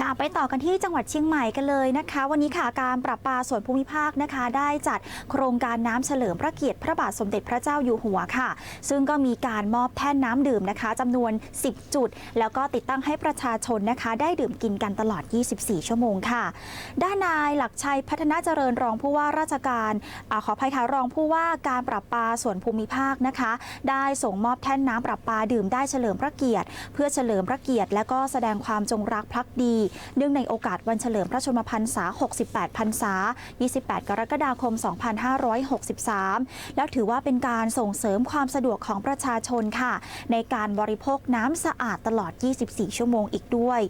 ค่ะไปต่อกันที่จังหวัดเชียงใหม่กันเลยนะคะ วันนี้ค่ะการปรับปาส่วนภูมิภาคนะคะ ได้จัดโครงการน้ำเฉลิมพระเกียรติพระบาทสมเด็จพระเจ้าอยู่หัวค่ะ ซึ่งก็มีการมอบแท่นน้ำดื่มนะคะจำนวน 10 จุด แล้วก็ติดตั้งให้ประชาชนนะคะ ได้ดื่มกินกันตลอด 24 ชั่วโมงค่ะ ด้านนายหลักชัยพัฒนาเจริญรองผู้ว่าราชการอขออภัยค่ะรองผู้ว่าการปรับปาส่วนภูมิภาคนะคะ ได้ส่งมอบแท่นน้ำปรับปาดื่มได้เฉลิมพระเกียรติ เพื่อเฉลิมพระเกียรติ และก็แสดงความจงรักภักดีเนื่องในโอกาสวันเฉลิมพระชนมพรรษา 68 พรรษา 28 กรกฎาคม 2563 แล้วถือว่าเป็นการส่งเสริมความสะดวกของประชาชนค่ะ ในการบริโภคน้ำสะอาดตลอด 24 ชั่วโมงอีกด้วย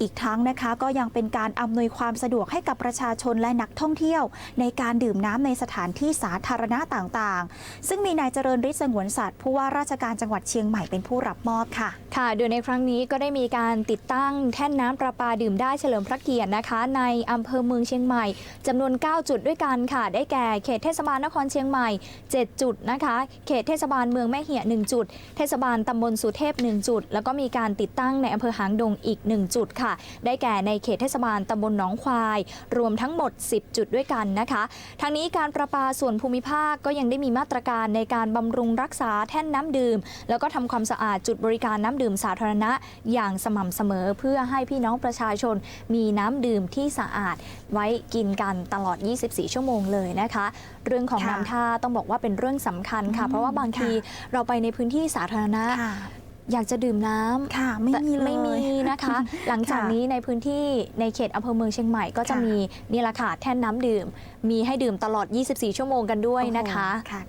อีกทั้งนะคะก็ยังเป็นการอำนวยความสะดวกให้กับประชาชนและนักท่องเที่ยว ในการดื่มน้ำในสถานที่สาธารณะต่างๆ ซึ่งมีนายเจริญฤทธิ์สงวนสัตว์ผู้ว่าราชการจังหวัดเชียงใหม่เป็นผู้รับมอบค่ะ ค่ะ โดยในครั้งนี้ก็ได้มีการติดตั้งแท่นน้ำประปาดื่มได้เฉลิมพระเกียรตินะคะ ในอำเภอเมืองเชียงใหม่จำนวน 9 จุดด้วยกันค่ะ ได้แก่เขตเทศบาลนครเชียงใหม่ 7 จุดนะคะ เขตเทศบาลเมืองแม่เหี่ย1จุด เทศบาลตำบลสุเทพ 1 จุด แล้วก็มีการติดตั้งในอำเภอหางดงอีก 1 จุดค่ะ ได้แก่ในเขตเทศบาลตำบลหนองควาย รวมทั้งหมด 10 จุดด้วยกันนะคะ ทางนี้การประปาส่วนภูมิภาคก็ยังได้มีมาตรการในการบำรุงรักษาแท่นน้ำดื่ม แล้วก็ทำความสะอาดจุดบริการน้ำดื่มสาธารณะ อย่างสม่ำเสมอเพื่อให้พี่น้องประชาชน มีน้ำดื่มที่สะอาดไว้กินกันตลอด 24 ชั่วโมงเลยนะคะ เรื่องของค่ะน้ำท่าต้องบอกว่าเป็นเรื่องสำคัญค่ะอืมเพราะว่าบางทีค่ะเราไปในพื้นที่สาธารณะค่ะอยากจะดื่มน้ำค่ะไม่มีเลยไม่มีนะคะ หลังจากค่ะนี้ในพื้นที่ในเขตอำเภอเมืองเชียงใหม่ก็จะค่ะมีนี่แหละค่ะแท่นน้ำดื่ม มีให้ดื่มตลอด 24 ชั่วโมงกันด้วยนะคะโอ้โหค่ะ